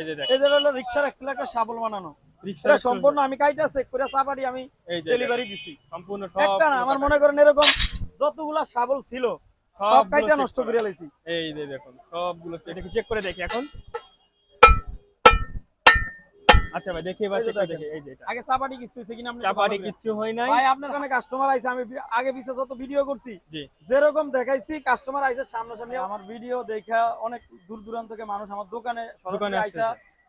এই যে একটা শাবল বানানো। রিক্সা সম্পূর্ণ আমি কাইটা চেক করে আমি ডেলিভারি দিছি। সম্পূর্ণ সব একটা না আমার মনে করেন এরকম যতগুলা শাবল ছিল সব কাইটা নষ্ট করে। লাইছি। এই দেখুন সবগুলো এটা চেক করে দেখি এখন? আচ্ছা ভাই দেখি করে দেখেন। দেখি এই যে এটা। আগে চাপাটি কিছু হয়েছে কিনা আপনি চাপাটি করে- হয় নাই। ভাই আপনার কাছে কাস্টমার আইছে আমি আগে পিছে যত ভিডিও করছি যেরকম দেখাইছি কাস্টমার আইছে সামনাসামনি। আমার ভিডিও দেখা অনেক দূর দূরান্ত থেকে মানুষ আমার দোকানে সরাসরি আইসা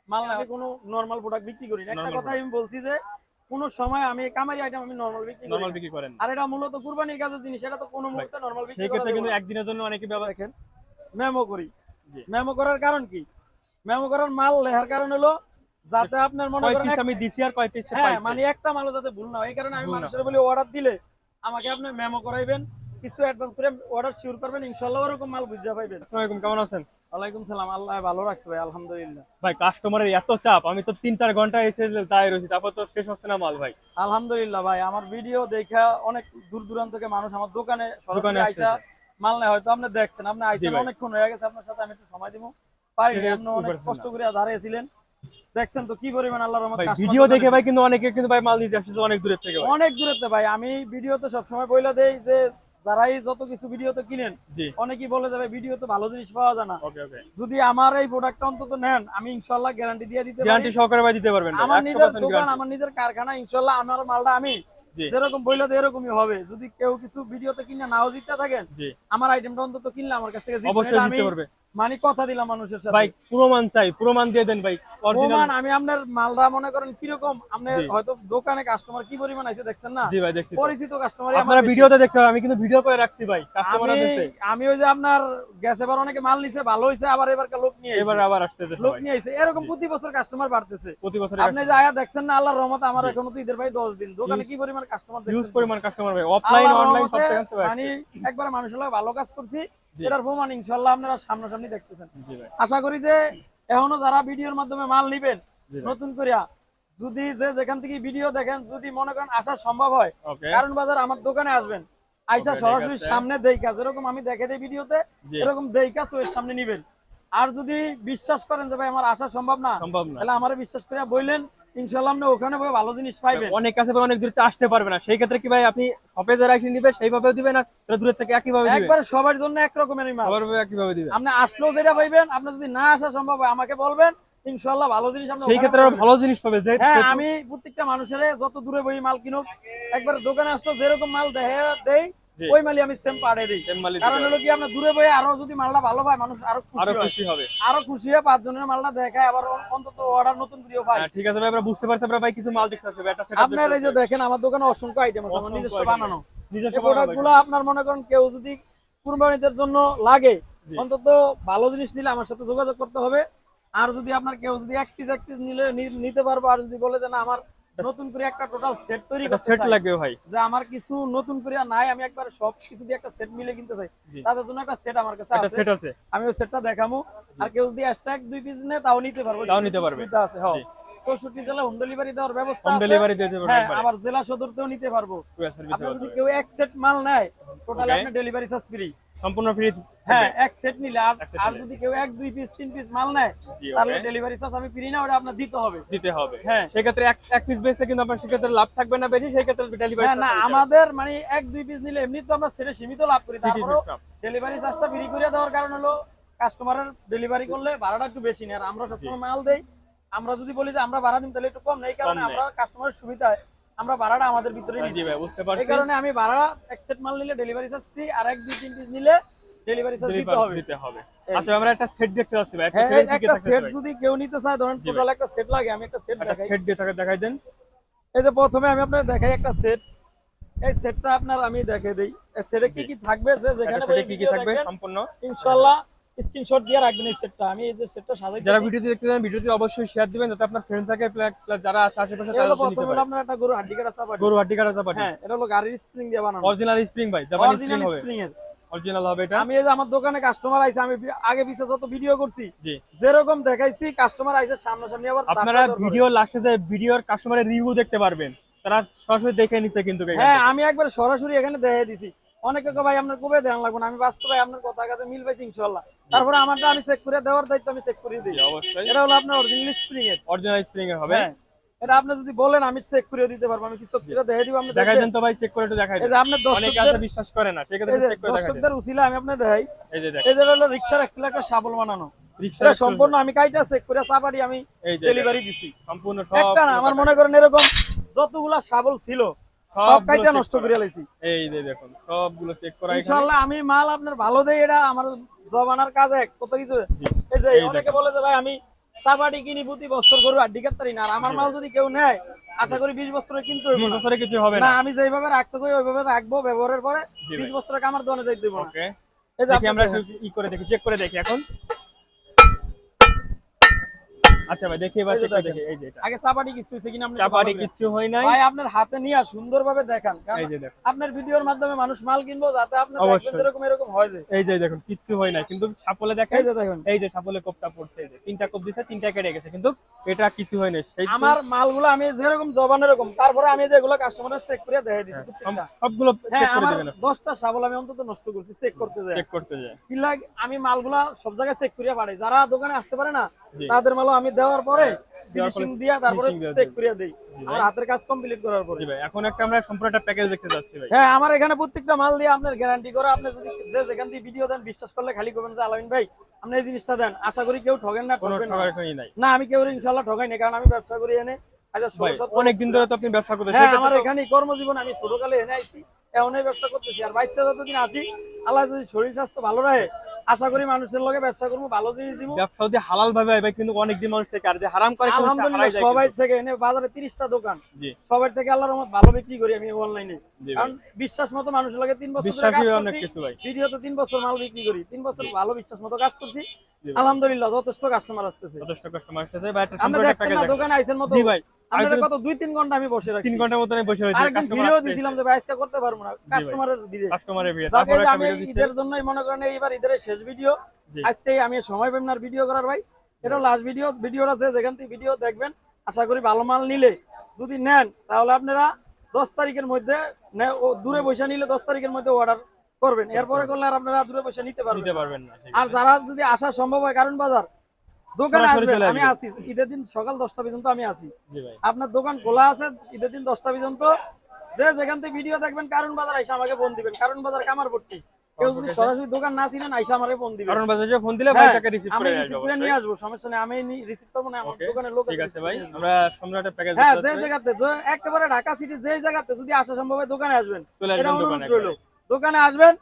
মাল না কোনো নরমাল প্রোডাক্ট বিক্রি করি না। একটা কথা আমি বলছি যে কোনো সময় আমি কামারি আইটেম আমি নরমাল বিক্রি নরমাল বিক্রি করেন আর এটা মূলত কুরবানির কাজের জিনিস এটা তো কোনো মুহূর্তে নরমাল বিক্রি করা ক্ষেত্রে কিন্তু একদিনের জন্য অনেকে ব্যবহার দেখেন মেমো করি। মেমো করার কারণ কি? মেমো করার মাল লেহার কারণ হলো যাতে আপনার মনে করেন আমি দিছি আর কয় পিস হ্যাঁ মানে একটা মালও যাতে ভুল না হয়। এই কারণে আমি মানুষের বলি অর্ডার দিলে আমাকে আপনি মেমো করাইবেন কিছু অ্যাডভান্স করে অর্ডার শিওর করবেন ইনশাআল্লাহ ওরকম মাল বুঝতে পাইবেন। আসসালামু আলাইকুম কেমন আছেন? ওয়ালাইকুম সালাম আল্লাহ ভালো রাখছে ভাই আলহামদুলিল্লাহ। ভাই কাস্টমারের এত চাপ আমি তো তিন চার ঘণ্টা এসে দাঁড়িয়ে রয়েছি তারপর তো শেষ হচ্ছে না মাল ভাই। আলহামদুলিল্লাহ ভাই আমার ভিডিও দেখা অনেক দূর দূরান্ত থেকে মানুষ আমার দোকানে সরাসরি আইসা মাল নেয় হয়তো আপনি দেখছেন আপনি আইসেন অনেকক্ষণ হয়ে গেছে আপনার সাথে আমি একটু সময় দিব। পারি আপনি অনেক কষ্ট করে দাঁড়িয়েছিলেন। দেখছেন তো কি পরিমাণ আল্লাহর রহমত ভিডিও দেখে ভাই কিন্তু অনেকে কিন্তু ভাই মাল আসছে অনেক দূরের থেকে। অনেক দূরেতে ভাই আমি ভিডিওতে সবসময় বইলা দেই যে যারাই যত কিছু ভিডিওতে কিনেন অনেকেই বলে যাবে ভিডিওতে ভালো জিনিস পাওয়া যায় না। যদি আমার এই প্রোডাক্টটা অন্তত নেন আমি ইনশাল্লাহ গ্যারান্টি দিয়ে দিতে পারি। গ্যারান্টি সহকারে ভাই দিতে পারবেন আমার নিজের দোকান আমার নিজের কারখানা ইনশাল্লাহ আমার মালটা আমি। যেরকম বইলা দেই এরকমই হবে। যদি কেউ কিছু ভিডিও ভিডিওতে কিনে নাও জিততে থাকেন আমার আইটেমটা অন্তত কিনলে আমার কাছ থেকে পারবে। মানে কথা দিলাম মানুষের সাথে। ভাই প্রমাণ চাই প্রমাণ দিয়ে দেন ভাই প্রমাণ আমি আপনার মালটা মনে করেন কীরকম আপনি হয়তো দোকানে কাস্টমার কি পরিমাণ আছে দেখছেন না? জি ভাই দেখছি। পরিচিত কাস্টমার আপনারা ভিডিওতে দেখতে হবে আমি কিন্তু ভিডিও করে রাখছি ভাই কাস্টমার আমি আমি ওই যে আপনার গেছে এবার অনেকে মাল নিছে ভালো হয়েছে আবার এবার লোক নিয়ে এবার আবার আসতেছে লোক নিয়ে আইছে। এরকম প্রতি বছর কাস্টমার বাড়তেছে। প্রতি বছর আপনি যে আয়া দেখছেন না আল্লাহর রহমতে আমার। এখনও তো ঈদের ভাই 10 দিন। দোকানে কি পরিমাণ কাস্টমার ইউজ দেখছেন? পরিমাণ কাস্টমার ভাই। অফলাইন অনলাইন সব জায়গাতে মানে একবার মানুষের ভালো কাজ করছি। এটার প্রমাণ ইনশাআল্লাহ আপনারা সামনাসামনি দেখতেছেন। আশা করি যে এখনও যারা ভিডিওর মাধ্যমে মাল নিবেন নতুন করিয়া যদি যে যেখান থেকে ভিডিও দেখেন যদি মনে করেন আসা সম্ভব হয় কারণ বাজার আমার দোকানে আসবেন আইসা সরাসরি। সামনে দেইকা যেরকম আমি দেখে দেই ভিডিওতে এরকম দেইকা চোখের সামনে নিবেন। আর যদি বিশ্বাস করেন যে ভাই আমার আসা সম্ভব না তাহলে আমারে বিশ্বাস করে বললেন ইনশাল্লাহ আপনি ওখানে ভালো জিনিস পাইবেন। অনেক কাছে অনেক দূরে আসতে পারবে না। সেই ক্ষেত্রে কি ভাই আপনি শপে যারা এসে নিবে সেইভাবেও দিবেন আর যারা থেকে একবার সবার জন্য এক রকমেরই মাল সবার ভাবে দিবেন আপনি আসলেও যেটা পাইবেন আপনি যদি না আসা সম্ভব হয় আমাকে বলবেন ইনশাল্লাহ ভালো জিনিস আপনি সেই ক্ষেত্রে ভালো জিনিস পাবে হ্যাঁ আমি প্রত্যেকটা মানুষের যত দূরে বই মাল কিনুক একবার দোকানে আসলো যেরকম মাল দেই জি। ওই মালই আমি সেম পাড়ে দিই। কারণ হলো কি আপনার দূরে বই আরও যদি মালটা ভালো পায় মানুষ আরও হবে। আরও খুশি হবে। আরও খুশি হয়ে পাঁচ জনের মালটা দেখায় আবার অন্তত অর্ডার নতুন করেও পাই হ্যাঁ, ঠিক আছে ভাই আমরা বুঝতে পারছি আমরা ভাই কিছু মাল দেখতে আসবে আপনার এই যে দেখেন আমার দোকানে অসংখ্য আইটেম আছে আমার নিজস্ব বানানো। নিজস্ব এই প্রোডাক্টগুলো আপনার মনে করেন কেউ যদি কুরবানিদের জন্য লাগে অন্তত ভালো জিনিস নিলে আমার সাথে যোগাযোগ করতে হবে। আর যদি আপনার কেউ যদি এক পিস এক পিস নিলে নিতে পারব আর যদি বলে যে না আমার নতুন করে একটা টোটাল সেট তৈরি করতে সেট লাগবে ভাই। যে আমার কিছু নতুন করে নাই আমি একবার সব কিছু দিয়ে একটা সেট মিলে কিনতে চাই। তাদের জন্য একটা সেট আমার কাছে আছে। সেট আছে। আমি ওই সেটটা দেখামো। আর কেউ যদি এক্সট্রা দুই পিস নেয় তাও নিতে পারব। তাও নিতে পারবে। সুবিধা আছে হ্যাঁ। জি। চৌষট্টি জেলা হোম ডেলিভারি দেওয়ার ব্যবস্থা হোম আছে। ডেলিভারি দিয়ে দেবেন হ্যাঁ আবার জেলা সদরতেও নিতে পারব। আপনি যদি কেউ এক সেট মাল নেয় টোটাল. আপনি ডেলিভারি চার্জ ফ্রি সম্পূর্ণ ফ্রি হ্যাঁ এক সেট নিলে আর আর যদি কেউ এক দুই পিস তিন পিস মাল নেয় তাহলে ডেলিভারি চার্জ আমি ফ্রি না ওটা আপনার দিতে হবে। দিতে হবে। হ্যাঁ। সেক্ষেত্রে এক এক পিস বেচতে কিন্তু আপনার সেক্ষেত্রে লাভ থাকবে না বেশি সেক্ষেত্রে ডেলিভারি হ্যাঁ না আমাদের মানে এক দুই পিস নিলে এমনি তো আমরা সেটা সীমিত লাভ করি। সিস্টেম ডেলিভারি চার্জটা ফ্রি করে দেওয়ার কারণ হলো কাস্টমারের ডেলিভারি করলে ভাড়াটা একটু বেশি নেয়। আর আমরা সবসময় মাল দেই। আমরা যদি বলি যে আমরা ভাড়া দিই তাহলে একটু কম নেই কারণে। আমরা কাস্টমারের সুবিধায় আমরা ভাড়াটা আমাদের ভিতরে জি ভাই বুঝতে এই কারণে আমি ভাড়া এক সেট মাল নিলে ডেলিভারি চার্জ ফ্রি আর এক দুই তিন পিস নিলে ডেলিভারি চার্জ দিতে হবে। দিতে হবে। আচ্ছা আমরা একটা সেট দেখতে পাচ্ছি ভাই একটা হ্যাঁ সেট সেট যদি কেউ নিতে চায় ধরেন। টোটাল একটা সেট লাগে আমি একটা সেট দেখাই। সেট দিয়ে থাকে দেখাই দেন। এই যে প্রথমে আমি আপনাকে দেখাই একটা সেট এই সেটটা আপনার আমি দেখে দেই। এই সেটে কি কি থাকবে? যে যেখানে কি কি থাকবে? সম্পূর্ণ। ইনশাআল্লাহ স্ক্রিনশট দিয়ে রাখবেন এই সেটটা আমি এই যে সেটটা সাজাই যারা ভিডিওটি দেখতে চান ভিডিওটি অবশ্যই শেয়ার দিবেন যাতে আপনার ফ্রেন্ড থাকে প্লাস যারা আছে আশেপাশে তারা নিতে হলো পারে। আপনার একটা গরু হাড্ডি কাটা চাপাটি গরু হাড্ডি কাটা চাপাটি হ্যাঁ এটা হলো গাড়ির স্প্রিং দিয়ে বানানো। অরিজিনাল স্প্রিং ভাই জাপানি স্প্রিং হবে। স্প্রিং এর। অরিজিনাল হবে এটা। আমি এই যে আমার দোকানে কাস্টমার আইছে আমি আগে পিছে যত ভিডিও করছি জি। যেরকম দেখাইছি কাস্টমার আইছে সামনাসামনি আবার আপনারা ভিডিও লাস্টে যে ভিডিওর কাস্টমারের রিভিউ দেখতে পারবেন তারা সরাসরি দেখে নিচ্ছে কিন্তু হ্যাঁ আমি একবার সরাসরি এখানে দেখে দিছি। অনেকে ভাই আপনার কবে দেওয়া লাগবে না? আমি বাস্তবে আপনার কথা কাছে মিল পাইছি ইনশাল্লাহ তারপরে আমারটা আমি চেক করে দেওয়ার দায়িত্ব আমি চেক করে দিই। অবশ্যই। এটা হলো আপনার অরিজিনাল স্প্রিং এর। অরিজিনাল স্প্রিং এর হবে। হ্যাঁ। এটা আপনি যদি বলেন আমি চেক করে দিতে পারব। আমি কিছু করে দেখে দিব? আপনি দেখাই দেন তো ভাই চেক করে একটু দেখাই এই যে আপনার অনেকে দর্শকদের বিশ্বাস করে না। সেক্ষেত্রে চেক করে দেখাই দেন। দর্শকদের উসিলা আমি দেখাই। এই যে এই যে হলো এক্সেল একটা শাবল বানানো। এটা সম্পূর্ণ আমি কাইটা চেক করে চাপাড়ি আমি ডেলিভারি দিছি। সম্পূর্ণ সব একটা না আমার মনে করেন এরকম যতগুলা শাবল ছিল সব সবগুলো কাইটা check নষ্ট করে। লাইছি। এই যে দেখুন সবগুলো চেক করা ইনশাআল্লাহ আমি মাল আপনার ভালো দেই এটা আমার জবানার কাজ এক কত কিছু। এই যে অনেকে বলে যে ভাই আমি চাপাটি কিনি প্রতি বছর গরু আড্ডি কাটতারি না আর আমার মাল যদি কেউ নেয় আশা করি বিশ বছরে কিন্তু। বছরে কিছু হবে না। আমি যেভাবে রাখতে কই ওইভাবে রাখব ব্যবহারের পরে জি বিশ ভাই। বছরে আমার দোকানে যাইতে দেবো ওকে। এই যে আমরা ই করে দেখি চেক করে দেখি এখন। আচ্ছা ভাই দেখি এবার যে চেক করে দেখেন। দেখি এই যে এটা। আগে চাপাটি কিছু হয়েছে কিনা আপনি চাপাটি হয় নাই। ভাই আপনার হাতে নিয়ে সুন্দরভাবে দেখান। এই যে দেখুন। আপনার ভিডিওর মাধ্যমে মানুষ মাল কিনবো যাতে আপনার দেখবেন অবশ্যই। এরকম হয় যে। এই যে দেখুন কিচ্ছু হয় নাই কিন্তু সাপলে দেখেন এই যে দেখেন। এই যে সাপলে কোপটা পড়ছে এই যে তিনটা কোপ দিছে তিনটা কেটে গেছে। কিন্তু এটা কিছু হয় নাই আমার মালগুলো আমি যেরকম জবান এরকম তারপরে আমি যেগুলো কাস্টমারের চেক করে দেখে দিচ্ছি সবগুলো হ্যাঁ চেক করে দিবেন দশটা শাবল আমি অন্তত নষ্ট করছি চেক করতে যাই চেক করতে যায়। কি লাগে আমি মালগুলা সব জায়গায় চেক করে পাঠাই। যারা দোকানে আসতে পারে না। তাদের মালও আমি দেওয়ার পরে ফিনিশিং দিয়া তারপরে চেক দিই। করে দেই। আমার হাতের কাজ কমপ্লিট করার পরে। ভাই এখন একটা আমরা সম্পূর্ণ একটা প্যাকেজ দেখতে যাচ্ছি ভাই। হ্যাঁ আমার এখানে প্রত্যেকটা মাল দিয়ে আপনার গ্যারান্টি করে আপনি যদি যে যেখান দিয়ে ভিডিও দেন বিশ্বাস করলে খালি করবেন যে আলামিন ভাই আপনি এই জিনিসটা দেন। আশা করি কেউ ঠকেন না ঠকবেন না। না আমি কেউ ইনশাল্লাহ ঠকাই না কারণ আমি ব্যবসা করি এনে। আচ্ছা ভাই ষোলো অনেক দিন ধরে তো আপনি ব্যবসা করতেছেন। হ্যাঁ আমার এখানে কর্মজীবন আমি ছোটকালে এনে আইছি এমন ব্যবসা করতেছি। আর বাইশে যতদিন আছি আল্লাহ যদি শরীর স্বাস্থ্য ভালো রাখে আশা করি মানুষের লগে ব্যবসা করব ভালো জিনিস দিব। ব্যবসা যদি হালাল ভাবে হয় কিন্তু অনেক দিন মানুষ থেকে আর যে হারাম করে আলহামদুলিল্লাহ সবাই থেকে এনে বাজারে তিরিশটা দোকান। জি। সবাই থেকে আল্লাহর রহমত ভালো বিক্রি করি আমি অনলাইনে কারণ বিশ্বাস মতো মানুষের লগে তিন বছর ধরে কাজ করছি ভিডিওতে তিন বছর মাল বিক্রি করি তিন বছর ভালো বিশ্বাস মতো কাজ করছি। আলহামদুলিল্লাহ যথেষ্ট কাস্টমার আসতেছে। যথেষ্ট কাস্টমার আসতেছে ভাই সম্পূর্ণ দেখছেন না দোকানে আইসেন মতো জি ভাই। আপনারা কত দুই তিন ঘণ্টা আমি বসে রাখছি। তিন ঘণ্টার মতো আমি বসে রয়েছি আরেকদিন ভিডিও দিছিলাম যে আজকে করতে পারব না। কাস্টমারের ভিড়ে। কাস্টমারের ভিড়ে। তারপরে আমি ঈদের জন্যই মনে করেন এইবার ঈদের শেষ ভিডিও। আমি সময় না ভিডিও করার ভাই। এটা লাস্ট ভিডিও ভিডিওটা যে যেখান থেকে ভিডিও দেখবেন আশা করি ভালো মাল নিলে যদি নেন তাহলে আপনারা দশ তারিখের মধ্যে নে- ও দূরে বসে নিলে দশ তারিখের মধ্যে অর্ডার করবেন। এরপরে করলে আর আপনারা দূরে বসে নিতে পারবেন আর। যারা যদি আসা সম্ভব হয় কারণ বাজার দোকানে আসবেন আমি। আসি ঈদের দিন সকাল দশটা পর্যন্ত আমি ভাই। আপনার দোকান খোলা আছে ঈদের দিন দশটা পর্যন্ত। যে যেখান থেকে ভিডিও দেখবেন কারণ বাজার আইসা আমাকে ফোন দিবেন। কারণ বাজার কেউ যদি সরাসরি দোকান না চিনেন আইসা আমাকে ফোন দিবেন। কারণ বাজারে ফোন দিলে ভাই হ্যাঁ, রিসিভ আমি করে রিসিভ করে নিয়ে আসব সমস্যা নেই আমি রিসিভ করব না আমার দোকানের লোক ঠিক আছে ভাই। আমরা প্যাকেজ হ্যাঁ যে জায়গাতে যে একেবারে ঢাকা সিটি যে জায়গাতে যদি আসা সম্ভব হয় দোকানে আসবেন। এটা অনুরোধ দোকানে আসবেন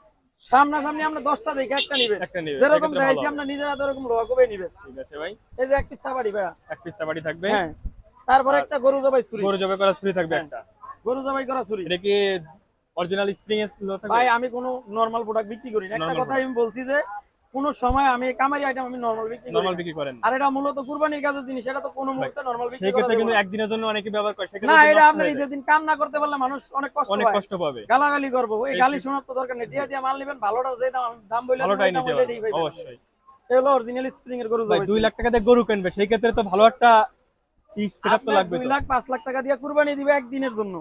সামনাসামনি আমরা দশটা দেখে একটা নিবেন একটা নিবে। যেরকম দেখাইছি আমরা নিজেরা ওরকম কবে নিবেন ঠিক আছে ভাই। এই যে এক পিস চাবাড়ি ভাইয়া। এক পিস থাকবে। হ্যাঁ। তারপরে একটা গরু জবাই ছুরি। গরু জবাই করা ছুরি থাকবে হ্যাঁ। একটা। গরু জবাই করা ছুরি। এটা কি অরিজিনাল স্প্রিং এর ছিল থাকবে ভাই আমি কোনো নরমাল প্রোডাক্ট বিক্রি করি না। একটা কথা আমি বলছি যে কোনো সময় আমি কামারি আইটেম আমি নরমাল বিক্রি নরমাল বিক্রি করেন আর এটা মূলত কুরবানির কাজের জিনিস এটা তো কোনো মুহূর্তে নরমাল বিক্রি করা কিন্তু একদিনের জন্য অনেকে ব্যবহার করে না এটা আপনি আপনার ঈদের দিন কাম না করতে পারলে মানুষ অনেক কষ্ট অনেক কষ্ট পাবে। গালাগালি করব। এই গালি শোনার তো দরকার নেই। টিয়া দিয়ে মাল নেবেন ভালোটা যে দাম দাম বললে ভালোটাই নিতে হবে অবশ্যই। এলো অরিজিনাল স্প্রিং এর গরু জবাই দুই লাখ টাকা দিয়ে গরু কিনবে সেই ক্ষেত্রে তো ভালো একটা লাখ লাখ টাকা দিয়ে কুরবানি দিবে একদিনের জন্য।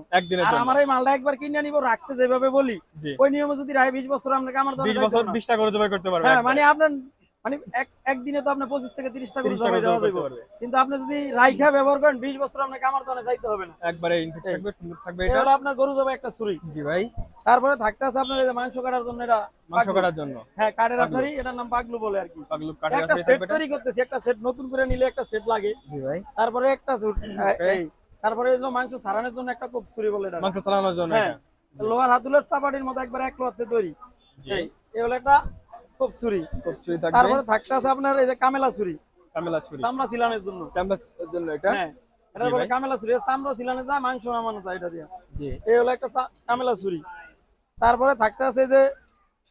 আর আমার এই মালটা একবার কিনে নিব রাখতে যেভাবে বলি। ওই নিয়মে যদি রায় বিশ বছর আপনাকে আমার দোকানে 20 যাইতে বছর হবে না। 20 টা গরু জবাই করতে পারবে হ্যাঁ মানে আপনার মানে এক একদিনে তো আপনার পঁচিশ থেকে তিরিশটা গরু 30 টা জবাই গরু দেওয়া যাবে কিন্তু আপনি যদি রাইখা ব্যবহার করেন বিশ বছর আপনাকে আমার দোকানে যাইতে হবে না। একবারে থাকবে সুন্দর থাকবে এই এটা। হলো আপনার গরু জবাই একটা ছুরি। জি ভাই। তারপরে থাকতে আছে আপনার মাংস কাটার জন্য এটা মাংস কাটার জন্য। হ্যাঁ। আছারি এটার নাম পাগলু বলে আর কি। পাগলু কাটার একটা সেট তৈরি করতেছি একটা সেট নতুন করে নিলে একটা সেট লাগে। জি ভাই। তারপরে একটা. এই। তারপরে মাংস সারানোর জন্য একটা কোপ ছুরি বলে এটা। মাংস চালানোর জন্য হ্যাঁ। লোহার হাতুলের চাপাটির মতো একবার এক লোহাতে তৈরি। এই। হলো একটা কোপ ছুরি খুব ছুরি থাকবে। তারপরে থাকতে আছে আপনার এই যে কামেলা ছুরি কামেলা ছুরি চামড়া সিলানের জন্য। চামড়ার জন্য এটা? হ্যাঁ। এটা বলে কামেলা এর চামড়া সিলানে যায় মাংস নামানো যায় এটা দিয়ে। জি। এই হলো একটা কামেলা ছুরি তারপরে থাকতে আছে যে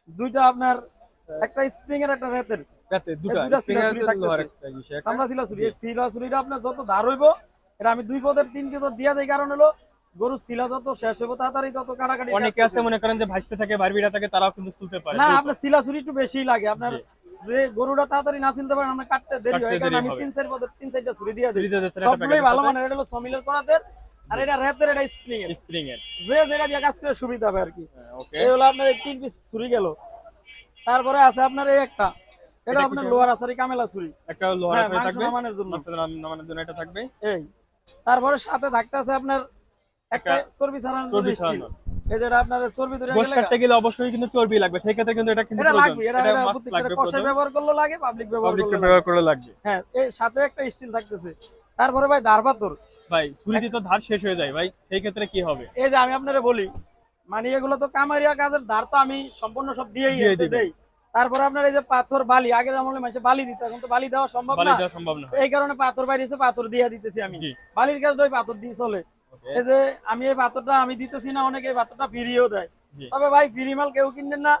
দুইটা আপনার একটা স্প্রিং এর একটা রেতের। সিলা ছুরিটা আপনার যত ধার হইব এটা আমি দুই পদের তিন পদের দিয়া দেই। কারণ হলো গরুর সিলা যত শেষ হইব তাড়াতাড়ি তত কাটাকাটি অনেকে আছে মনে করেন যে ভাজতে থাকে বারবিটা থাকে তারাও কিন্তু তুলতে পারে। না আপনার সিলা ছুরি একটু বেশি লাগে। আপনার যে গরুটা তাড়াতাড়ি না সিলতে পারেন আমরা কাটতে দেরি হয়। কারণ আমি তিন চার পদের তিন চারটা ছুরি দিয়ে দিই। ছুরিতে যাচ্ছে একটা সবগুলোই ভালো মানের। এটা হলো সমিলের করাতে আর এটা রেতের এটা স্প্রিং এর। স্প্রিং এর যে যেটা দিয়ে কাজ করে সুবিধা হবে আর কি। এই হলো আপনার তিন পিস ছুরি গেল। তারপরে আছে আপনার এই একটা। এটা আপনার লোহার আসারি কামেলা ছুরি। একটা লোহার হ্যাঁ থাকবে? নামানোর জন্য। মাংস জন্য এটা থাকবে? এই। তারপরে সাথে থাকতে আছে আপনার একটা চর্বি এই যেটা আপনার চর্বি ধরে গেলে কাটতে গেলে অবশ্যই কিন্তু চর্বি লাগবে সেই ক্ষেত্রে কিন্তু এটা কিন্তু এটা লাগবে এটা এটা এটা must প্রত্যেকটা লাগবে কষাই ব্যবহার করলে লাগে পাবলিক ব্যবহার করলে ব্যবহার করে লাগবে। হ্যাঁ এই সাথে একটা স্টিল থাকতেছে। তারপরে ভাই ভাই ছুরি দিয়ে তো ধার শেষ হয়ে যায় ভাই সেই ক্ষেত্রে কি হবে? এই যে আমি আপনারে বলি মানে এগুলো তো কামারিয়া কাজের ধার তো আমি সম্পূর্ণ সব দিয়েই দিয়ে দেই। তারপরে আপনার এই যে পাথর বালি আগের আমলে মানুষ বালি দিত এখন তো বালি দেওয়া সম্ভব না। এই কারণে পাথর বাইরেছে পাথর দিয়ে দিতেছি আমি। বালির কাজ ওই পাথর দিয়ে চলে। এই যে আমি এই পাথরটা আমি দিতেছি না অনেকে এই পাথরটা ফ্রিও দেয়। তবে ভাই ফ্রি মাল কেউ কিনবেন না।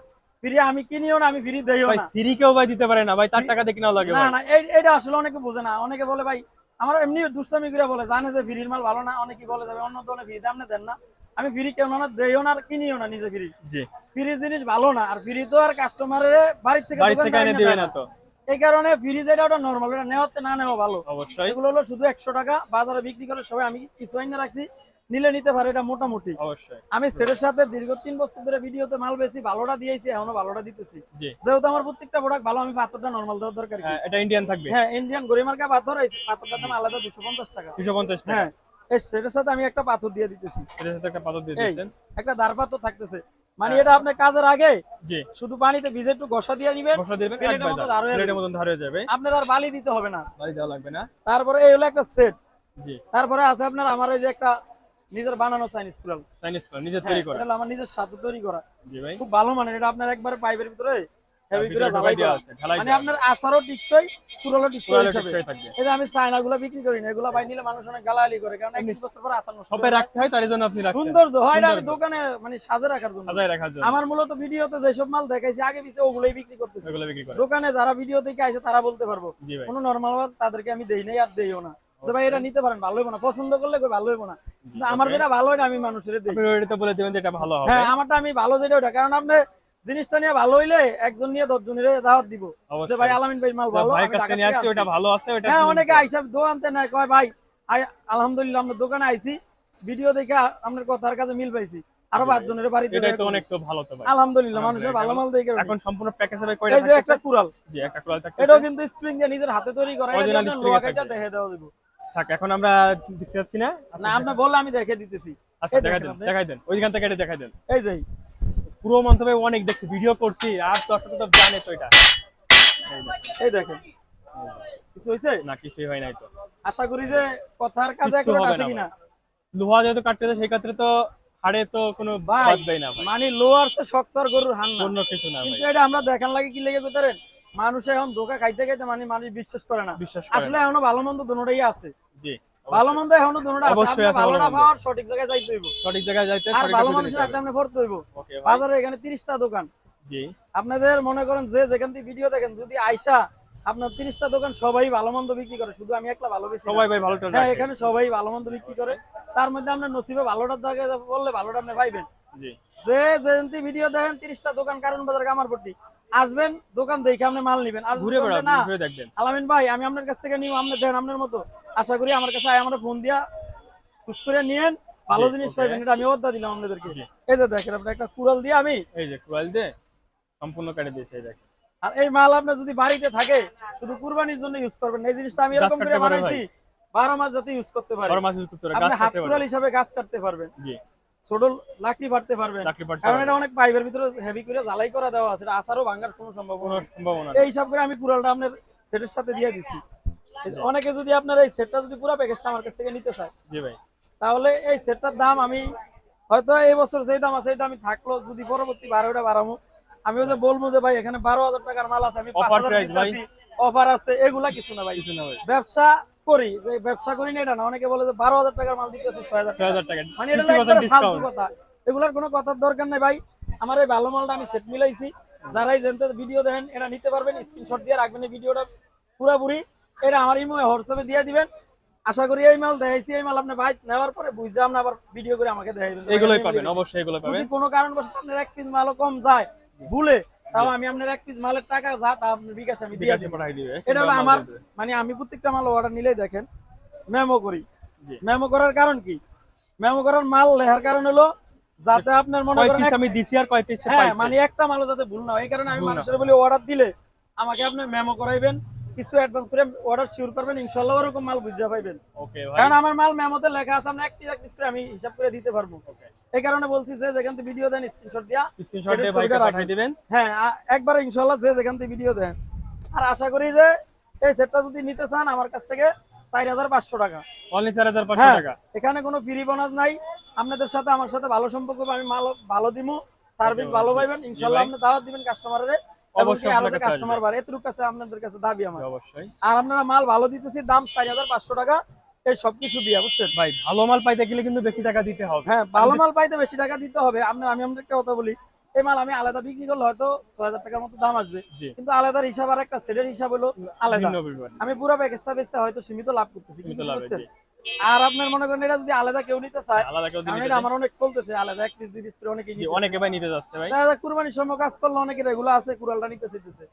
ফ্রি আমি কিনিও না আমি ফ্রি দেইও না। ফ্রি কেউ ভাই দিতে পারে না ভাই তার টাকা দিয়ে কিনা লাগে না না এই এটা আসলে অনেকে বোঝে না। অনেকে বলে ভাই আমার এমনি দুষ্টামি করে বলে জানে যে ফ্রির মাল ভালো না। অনেকে বলে যাবে অন্য দোকানে ফ্রি দাম দেন না। আমি ফ্রি কেউ না দেইও না আর কিনিও না নিজে ফ্রি। জি। ফ্রির জিনিস ভালো না আর ফ্রি তো আর কাস্টমারের বাড়ির থেকে বাড়ি থেকে এনে এনে দিবে দেয় না না। তো। এই কারণে ফ্রি যেটা ওটা নর্মাল ওটা নেওয়াতে না নেওয়া ভালো। অবশ্যই। এগুলো হলো শুধু একশো টাকা বাজারে বিক্রি করে সবাই আমি কিছু আইনে রাখছি নিলে নিতে পারে এটা মোটামুটি। অবশ্যই। আমি সেটের সাথে দীর্ঘ তিন বছর ধরে ভিডিওতে মাল বেশি ভালোটা দিয়েছি এখনও ভালোটা দিতেছি। যেহেতু আমার প্রত্যেকটা প্রোডাক্ট ভালো আমি পাথরটা নর্মাল দেওয়ার দরকার? হ্যাঁ, এটা ইন্ডিয়ান থাকবে। হ্যাঁ ইন্ডিয়ান গরিমার্কা পাথর পাথরটার দাম আলাদা দুশো পঞ্চাশ টাকা। দুশো পঞ্চাশ টাকা। হ্যাঁ এই সেটার সাথে আমি একটা পাথর দিয়ে দিতেছি। একটা পাথর দিয়ে এই। দিচ্ছেন। একটা দাঁড় পাথর থাকতেছে। মানে হ্যাঁ। এটা আপনার কাজের আগে শুধু পানিতে ভিজে একটু ঘষা দিয়ে দিবেন আপনার আর বালি দিতে হবে না। বাড়ি দেওয়া লাগবে না। তারপরে এই হলো একটা সেট। তারপরে আছে আপনার আমার এই যে একটা নিজের বানানো চাইনিজ কুড়াল চাইনিজ নিজে হ্যাঁ, তৈরি করা। এটা আমার নিজের সাথে তৈরি করা। জি ভাই। খুব ভালো মানের এটা আপনার একবার পাইপের ভিতরে হেভি করে ঝালাই করা মানে আপনার আচারও টিকসই কুড়ালও টিকসই পুরালো হিসাবে। টেকসই থাকবে। এই যে আমি চায়না গুলো বিক্রি করি না এগুলো বাই নিলে মানুষ অনেক গালাগালি করে কারণ এক বছর পর আচার নষ্ট সবাই রাখতে হয় তার জন্য আপনি রাখছেন। সৌন্দর্য হয় না আমি দোকানে মানে সাজে রাখার জন্য। সাজায় রাখার জন্য। আমার মূলত ভিডিওতে যেসব মাল দেখাইছি আগে পিছে ওগুলোই বিক্রি করতেছি। এগুলো বিক্রি করে। দোকানে যারা ভিডিও দেখে আইছে তারা বলতে পারব কোনো নর্মাল তাদেরকে আমি দেই নাই আর দেইও না। যে ভাই এটা নিতে পারেন ভালো হইব না। পছন্দ করলে কই ভালো হইব না। আমার. যেটা ভালো এটা আমি মানুষের দেই। আপনি ওইটা বলে দেবেন যে এটা ভালো হবে। হ্যাঁ আমারটা আমি ভালো যেটা ওটা কারণ আপনি জিনিসটা নিয়ে ভালো হইলে একজন নিয়ে দশ জনের দাওয়াত দিব। যে ভাই আলামিন ভাই মাল ভালো ওটা ভালো আছে ওটা হ্যাঁ অনেকে আইসা দোকানতে নেয় কয় ভাই আলহামদুলিল্লাহ আমরা দোকানে আইছি ভিডিও দেখে আপনার কথার কাছে মিল পাইছি। আরও জি, পাঁচ জনের বাড়িতে যাই তো অনেক তো ভালো তো ভাই। আলহামদুলিল্লাহ মানুষের ভালো মাল দেখে এখন সম্পূর্ণ প্যাকেজ হবে কয়টা এই যে একটা? কুড়াল। জি একটা কোয়াল থাকতে এটাও কিন্তু স্প্রিং দিয়ে নিজের হাতে তৈরি করা এটা দিয়ে আপনার। দেখে দেওয়া দিব থাক এখন আমরা দেখতে যাচ্ছি না? না আপনি বললে আমি দেখে দিতেছি। আচ্ছা দেখাই দেন দেখাই দেন ওইখান থেকে এটা দেখাই দেন। এই যে পুরো মন্তব্যে অনেক দেখছি ভিডিও করছি আর দর্শক তো জানে তো এটা। এই দেখেন। কিছু হয়েছে? না কিছুই হয় নাই তো। আশা করি যে কথার কাজে একবার আছে না কিনা। লোহা যেহেতু কাটতেছে সেই ক্ষেত্রে তো হাড়ে তো কোনো বাদ দেয় না মানে লোয়ার সে শক্ত আর গরুর হান না। অন্য কিছু না কিন্তু এটা আমরা দেখান লাগে কি লেগে কোথারেন মানুষ এখন ধোকা খাইতে খাইতে মানে মানুষ বিশ্বাস করে না। বিশ্বাস আসলে এখনও ভালো মন্দ দুটোটাই আছে। জি। ভালো মন্দ এখনও দুটোটা আছে অবশ্যই আপনি আছে ভালোটা পাওয়ার সঠিক জায়গায় যাইতে হইব। সঠিক জায়গায় যাইতে আর ভালো মানুষের হাতে আপনি পড়তে হইব। বাজারে এখানে তিরিশটা দোকান। জি। আপনাদের মনে করেন যে যেখান থেকে ভিডিও দেখেন যদি আইসা আপনার তিরিশটা দোকান সবাই ভালো মন্দ বিক্রি করে শুধু আমি একলা ভালো বেশি সবাই ভাই ভালোটা হ্যাঁ এখানে সবাই ভালো মন্দ বিক্রি করে। তার মধ্যে আপনার নসিবে ভালোটার দাগে বললে ভালোটা আপনি পাইবেন। যে যেখান ভিডিও দেখেন তিরিশটা দোকান কারণ বাজার কামারপট্টি আসবেন দোকান দেখে আপনি মাল নিবেন। আর ঘুরে না দেখবেন। আলামিন ভাই আমি আপনার কাছ থেকে নিব আপনি দেন আপনার মতো। আশা করি আমার কাছে আয় আমার ফোন দিয়া খুশ করে নিয়েন। ভালো জিনিস. পাইবেন এটা আমি অর্ডার দিলাম আপনাদেরকে। এই যে দেখেন আপনি একটা কুড়াল দিয়ে আমি এই যে কুয়াল যে সম্পূর্ণ কেটে দিয়েছে এই দেখেন। আর এই মাল আপনার যদি বাড়িতে থাকে শুধু কুরবানির জন্য ইউজ করবেন এই জিনিসটা আমি এরকম করে বানাইছি বারো মাস যাতে ইউজ করতে পারে। বড় মাছ ইউজ করতে পারে আপনি হাত কুড়াল হিসাবে গাছ কাটতে পারবেন। জি। ছোট লাকড়ি পারবেন। কারণ এটা অনেক পাইপের ভিতরে হেভি করে ঝালাই করা দেওয়া আছে আসারও ভাঙার কোনো সম্ভাবনা সম্ভাবনা এই হিসাব করে আমি কুড়ালটা আপনার সেটের সাথে দিয়ে দিচ্ছি অনেকে যদি আপনার এই সেটটা যদি পুরো প্যাকেজটা আমার কাছ থেকে নিতে চায় জি ভাই। তাহলে এই সেটটার দাম আমি হয়তো এই বছর যেই দাম আছে সেই দামই থাকল যদি পরবর্তী বারোটা বাড়াবো আমিও যে বলব যে ভাই এখানে বারো হাজার টাকার মাল আছে আমি পাঁচ হাজার অফার আছে এগুলা কিছু না ভাই। কিছু না ভাই। ব্যবসা করি যে ব্যবসা করি না এটা না অনেকে বলে যে বারো হাজার টাকার মাল দিতেছে ছয় হাজার ছয় টাকা। মানে এটা হলো 50% একবারে ফালতু কথা। এগুলার কোনো কথার দরকার নেই ভাই। আমার এই ভালো মালটা আমি সেট মিলাইছি। যারাই জানতে ভিডিও দেখেন এটা নিতে পারবেন স্ক্রিনশট দিয়ে রাখবেন এই ভিডিওটা পুরোপুরি। এটা আমার ইমো হোয়াটসঅ্যাপে দিয়ে দিবেন। আশা করি এই মাল দেখাইছি এই মাল আপনি ভাই নেওয়ার পরে বুঝে আপনি আবার ভিডিও করে আমাকে দেখাই দেবেন এগুলোই পাবেন অবশ্যই এগুলো যদি কোনো কারণবশত আপনার এক পিস মালও কম যায় ভুলে তাও আমি আপনার এক পিস মালের টাকা যা তা আপনি বিকাশ আমি দিয়ে দিব। এটা হলো আমার মানে আমি প্রত্যেকটা মাল অর্ডার নিলেই দেখেন মেমো করি। মেমো করার কারণ কি? মেমো করার মাল লেহার কারণ হলো যাতে আপনার মনে করেন আমি দিছি আর কয় পিস হ্যাঁ মানে একটা মালও যাতে ভুল না হয়। এই কারণে আমি মানুষের বলি অর্ডার দিলে আমাকে আপনি মেমো করাইবেন। কিছু অ্যাডভান্স করে অর্ডার শিওর করবেন ওরকম মাল ওকে কারণ আমার মাল মেমোতে লেখা আছে এক পিস করে আমি হিসাব করে দিতে পারব। এই কারণে বলছি যে যেখান থেকে ভিডিও দেন স্ক্রিনশট দিয়া স্ক্রিনশট দিয়ে ভাইকে পাঠিয়ে দিবেন। হ্যাঁ একবার যে যেখান থেকে ভিডিও দেন। আর আশা করি যে এই সেটটা যদি নিতে চান আমার কাছ থেকে চার হাজার পাঁচশো টাকা। অনলি 4500 হ্যাঁ টাকা। এখানে কোনো ফ্রি বোনাস নাই। আপনাদের সাথে আমার সাথে ভালো সম্পর্ক আমি ভালো ভালো দিমু। সার্ভিস ভালো পাইবেন। ইনশাল্লাহ আপনি দাওয়াত দিবেন কাস্টমারের অবশ্যই আরও কাস্টমার বাড়ে এতটুকু কাছে আপনাদের কাছে দাবি আমার। অবশ্যই। আর আপনারা মাল ভালো দিতেছি দাম চার হাজার পাঁচশো টাকা এই সবকিছু দিয়া বুঝছেন? ভাই ভালো মাল পাইতে গেলে কিন্তু বেশি টাকা দিতে হবে। হ্যাঁ ভালো মাল পাইতে বেশি টাকা দিতে হবে। আপনার আমি আপনার একটা কথা বলি এই মাল আমি আলাদা বিক্রি করলে হয়তো ছয় হাজার টাকার মতো দাম আসবে। কিন্তু আলাদার হিসাব আর একটা সেটের হিসাব হলো আলাদা। আমি পুরো প্যাকেজটা বেচতে হয়তো সীমিত লাভ করতেছি বুঝছেন। আর আপনার মনে করেন এটা যদি আলাদা কেউ নিতে চায় আলাদা কেউ কারণ আমার অনেক চলতেছে আলাদা এক পিস দুই পিস করে অনেকে অনেকে ভাই নিতে যাচ্ছে ভাই। দেখা কুরবানির সময় কাজ করলে অনেকে রেগুলার আছে কুরালটা নিতে চাইতেছে।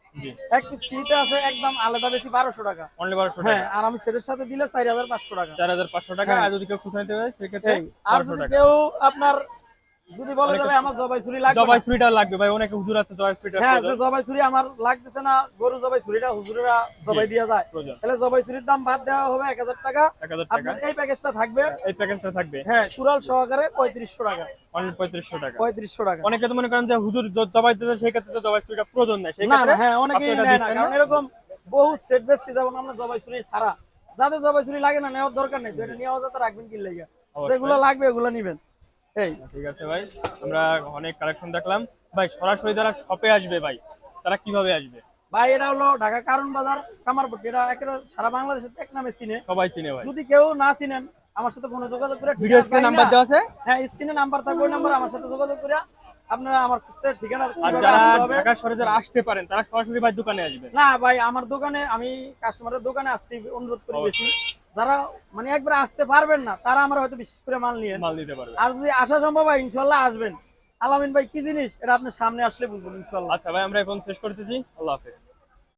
এক পিস ফ্রিতে আছে একদম আলাদা বেশি বারোশো টাকা। অনলি 1200 হ্যাঁ টাকা। আর আমি সেটের সাথে দিলে চার হাজার পাঁচশো টাকা। 4500 টাকা হ্যাঁ। আর যদি কেউ খুচরা নিতে চায় সেক্ষেত্রে আর যদি কেউ আপনার যদি বলে যাবে আমার জবাই ছুরি লাগবে জবাই না। ফ্রিটা লাগবে ভাই অনেকে হুজুর আছে জবাই ফ্রিটা হ্যাঁ যে জবাই ছুরি আমার লাগতেছে না গরু জবাই ছুরিটা হুজুরেরা জবাই দিয়ে যায়। তাহলে জবাই ছুরির দাম বাদ দেওয়া হবে এক হাজার টাকা। 1000 টাকা। এই প্যাকেজটা থাকবে। এই প্যাকেজটা থাকবে। হ্যাঁ কুড়াল সহকারে পঁয়ত্রিশশো টাকা। অনলি 3500 টাকা। পঁয়ত্রিশশো টাকা। অনেকে তো মনে করেন যে হুজুর জবাই দিতে সেই ক্ষেত্রে তো জবাই ফ্রিটা প্রয়োজন নাই। সেই ক্ষেত্রে হ্যাঁ অনেকেই নেয় না। কারণ এরকম বহু সেট বেচতে যেমন আমরা জবাই ছুরি ছাড়া যাদের জবাই ছুরি লাগে না নেওয়ার দরকার নেই। তো এটা নেওয়া যাতে রাখবেন কি লেগে। যেগুলো লাগবে এগুলো নিবেন। এই। ঠিক আছে ভাই আমরা অনেক কালেকশন দেখলাম। ভাই সরাসরি যারা শপে আসবে ভাই তারা কীভাবে আসবে? ভাই এটা হলো ঢাকা কারণ বাজার কামারপট্টি এটা একেবারে সারা বাংলাদেশের এক নামে চিনে। সবাই চিনে ভাই। যদি কেউ না চিনেন আমার সাথে ফোনে যোগাযোগ করে ভিডিও স্ক্রিনে নাম্বার। দেওয়া আছে? হ্যাঁ স্ক্রিনে নাম্বার থাকবে ওই নাম্বার আমার সাথে যোগাযোগ করে আপনারা আমার কাছে ঠিকানা আর যারা আসতে ঢাকা শহরে যারা আসতে পারেন তারা সরাসরি ভাই দোকানে আসবেন না ভাই আমার দোকানে আমি কাস্টমারের দোকানে আসতে অনুরোধ করি বেশি। যারা মানে একবার আসতে পারবেন না তারা আমরা হয়তো বিশেষ করে মাল নিয়ে মাল নিতে পারবে আর যদি আসা সম্ভব হয় ইনশাল্লাহ আসবেন। আলামিন ভাই কি জিনিস? এটা আপনার সামনে আসলে বুঝবেন ইনশাল্লাহ। আচ্ছা ভাই আমরা এখন শেষ করতেছি। আল্লাহ হাফেজ।